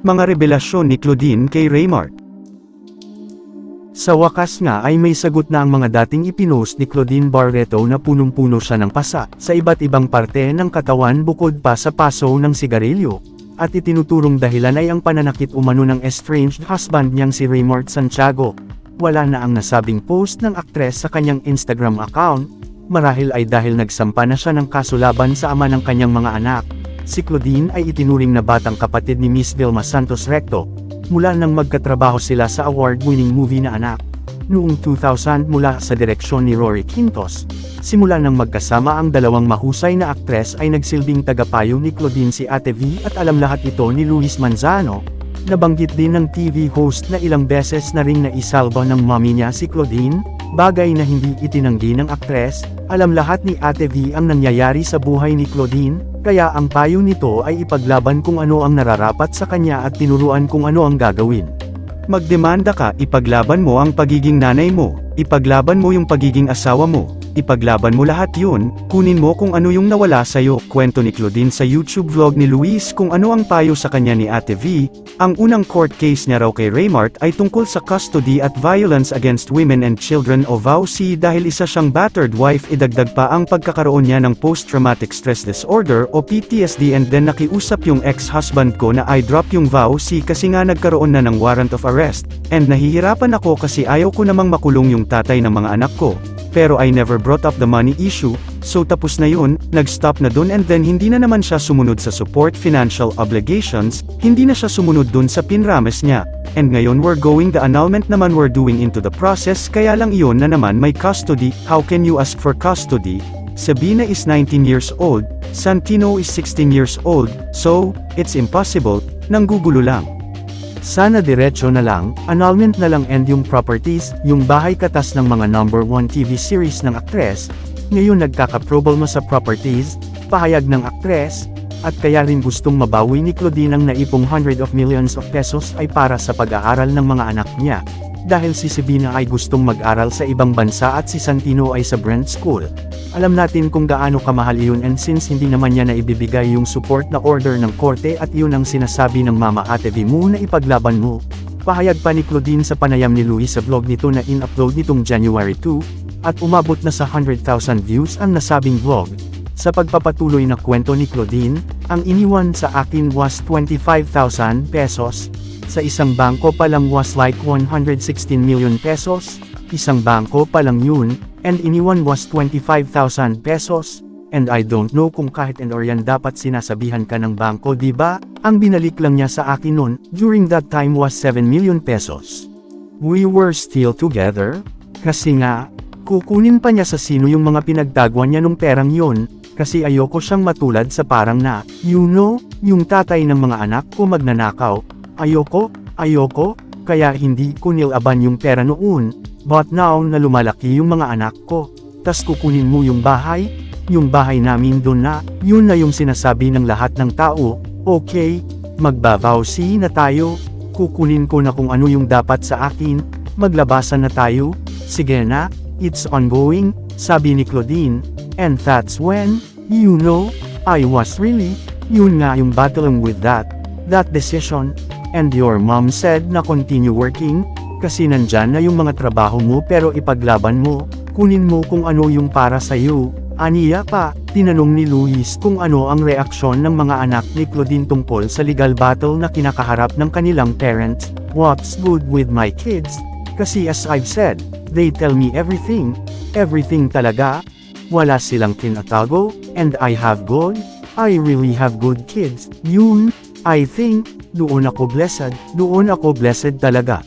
Mga revelasyon ni Claudine kay Raymart. Sa wakas nga ay may sagot na ang mga dating ipinost ni Claudine Barreto na punong-puno siya ng pasa sa iba't ibang parte ng katawan bukod pa sa paso ng sigarilyo. At itinuturong dahilan ay ang pananakit umano ng estranged husband niyang si Raymart Santiago. Wala na ang nasabing post ng aktres sa kanyang Instagram account, marahil ay dahil nagsampa na siya ng kaso laban sa ama ng kanyang mga anak. Si Claudine ay itinuring na batang kapatid ni Miss Vilma Santos Recto, mula nang magkatrabaho sila sa award-winning movie na anak. Noong 2000 mula sa direksyon ni Rory Quintos, simula nang magkasama ang dalawang mahusay na aktres ay nagsilbing tagapayo ni Claudine si Ate V at alam lahat ito ni Luis Manzano, Nabanggit din ng TV host na ilang beses na ring naisalba ng mommy niya si Claudine, bagay na hindi itinanggi ng aktres, alam lahat ni Ate V ang nangyayari sa buhay ni Claudine, kaya ang payo nito ay ipaglaban kung ano ang nararapat sa kanya at tinuruan kung ano ang gagawin. Magdemanda ka, ipaglaban mo ang pagiging nanay mo, ipaglaban mo yung pagiging asawa mo, ipaglaban mo lahat yun, kunin mo kung ano yung nawala sa'yo. Kwento ni Claudine sa YouTube vlog ni Luis kung ano ang payo sa kanya ni Ate V, ang unang court case niya raw kay Raymart ay tungkol sa custody at violence against women and children o VAUC dahil isa siyang battered wife. Idagdag pa ang pagkakaroon niya ng post-traumatic stress disorder o PTSD and then nakiusap yung ex-husband ko na I drop yung VAUC kasi nga nagkaroon na ng warrant of arrest, and nahihirapan ako kasi ayaw ko namang makulong yung tatay ng mga anak ko pero I never brought up the money issue, so tapos na yun, nag-stop na dun and then hindi na naman siya sumunod sa support financial obligations, hindi na siya sumunod dun sa pinrames niya. And ngayon we're going the annulment naman we're doing into the process kaya lang iyon na naman may custody, how can you ask for custody? Sabina is 19 years old, Santino is 16 years old, so, it's impossible, nanggugulo lang. Sana diretso na lang, annulment na lang and yung properties, yung bahay katas ng mga number 1 TV series ng aktres, ngayon nagkaka-problema sa properties, pahayag ng aktres, at kaya rin gustong mabawi ni Claudine ang naipong hundred of millions of pesos ay para sa pag-aaral ng mga anak niya, dahil si Sabina ay gustong mag-aral sa ibang bansa at si Santino ay sa Brent School. Alam natin kung gaano kamahal iyon and since hindi naman niya na ibibigay yung support na order ng korte at yun ang sinasabi ng mama ate V mo na ipaglaban mo. Pahayag pa ni Claudine sa panayam ni Luis sa vlog nito na in-upload nitong January 2, at umabot na sa 100,000 views ang nasabing vlog. Sa pagpapatuloy na kwento ni Claudine, ang iniwan sa akin was 25,000 pesos, sa isang bangko pa lang was like 116 million pesos, isang bangko pa lang yun, and iniwan was 25,000 pesos, and I don't know kung kahit and or yan dapat sinasabihan ka ng bangko ba? Ang binalik lang niya sa akin nun, during that time was 7 million pesos. We were still together, kasi nga, kukunin pa niya sa sino yung mga pinagtagwan niya nung perang yon, kasi ayoko siyang matulad sa parang na, you know, yung tatay ng mga anak ko magnanakaw, ayoko, ayoko, kaya hindi ko nilaban yung pera noon, But now na lumalaki yung mga anak ko, tas kukunin mo yung bahay, yung bahay namin doon na, yun na yung sinasabi ng lahat ng tao, okay, magbavawsi na tayo, kukunin ko na kung ano yung dapat sa akin, maglabasan na tayo, sige na, it's ongoing, sabi ni Claudine, and that's when, you know, I was really, yun nga yung battling with that, that decision, and your mom said na continue working, kasi nandyan na yung mga trabaho mo pero ipaglaban mo, kunin mo kung ano yung para sa'yo. Aniya pa, tinanong ni Luis kung ano ang reaksyon ng mga anak ni Claudine tungkol sa legal battle na kinakaharap ng kanilang parents, what's good with my kids? Kasi as I've said, they tell me everything, everything talaga, wala silang tinatago, and I have good, I really have good kids, yun, I think, doon ako blessed, doon ako blessed talaga.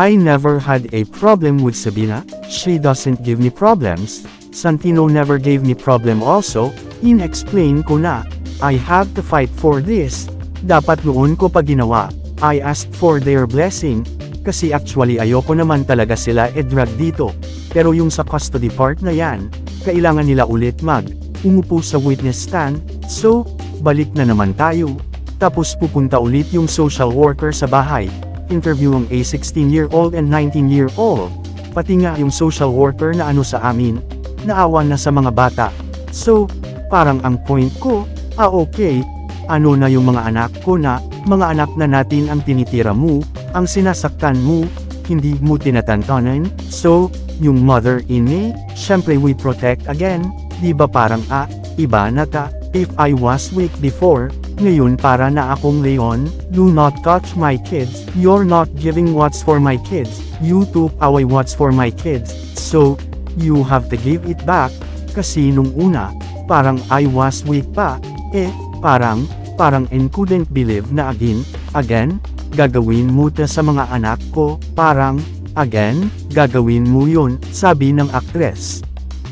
I never had a problem with Sabina, she doesn't give me problems, Santino never gave me problem also, in-explain ko na, I have to fight for this, dapat noon ko pa ginawa, I asked for their blessing, kasi actually ayoko naman talaga sila e-drag dito, pero yung sa custody part na yan, kailangan nila ulit mag, umupo sa witness stand, so, balik na naman tayo, tapos pupunta ulit yung social worker sa bahay, interview ang a 16-year-old and 19-year-old, pati nga yung social worker na ano sa amin, naawa na sa mga bata. So, parang ang point ko, ah okay, Ano na yung mga anak ko na, mga anak na natin ang tinitira mo, ang sinasaktan mo, hindi mo tinatantanan, so, yung mother-in me, syempre we protect again, di ba parang ah, iba na ta, if I was weak before, ngayon para na akong leon, do not touch my kids, you're not giving what's for my kids, you took away what's for my kids, so, you have to give it back, kasi nung una, parang I was weak pa, eh, parang, parang and couldn't believe na again, again, gagawin mo ta sa mga anak ko, parang, again, gagawin mo yun, sabi ng aktres.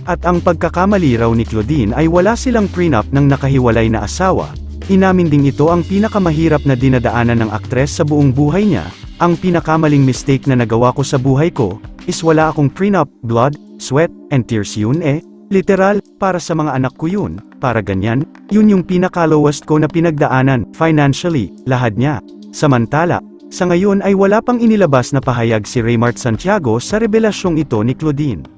At ang pagkakamali raw ni Claudine ay wala silang prenup ng nakahiwalay na asawa. Inamin din ito ang pinakamahirap na dinadaanan ng aktres sa buong buhay niya. Ang pinakamaling mistake na nagawa ko sa buhay ko, is wala akong prenup, blood, sweat, and tears yun eh. Literal, para sa mga anak ko yun, para ganyan, yun yung pinakalowest ko na pinagdaanan, financially, lahad niya. Samantala, sa ngayon ay wala pang inilabas na pahayag si Raymart Santiago sa revelasyong ito ni Claudine.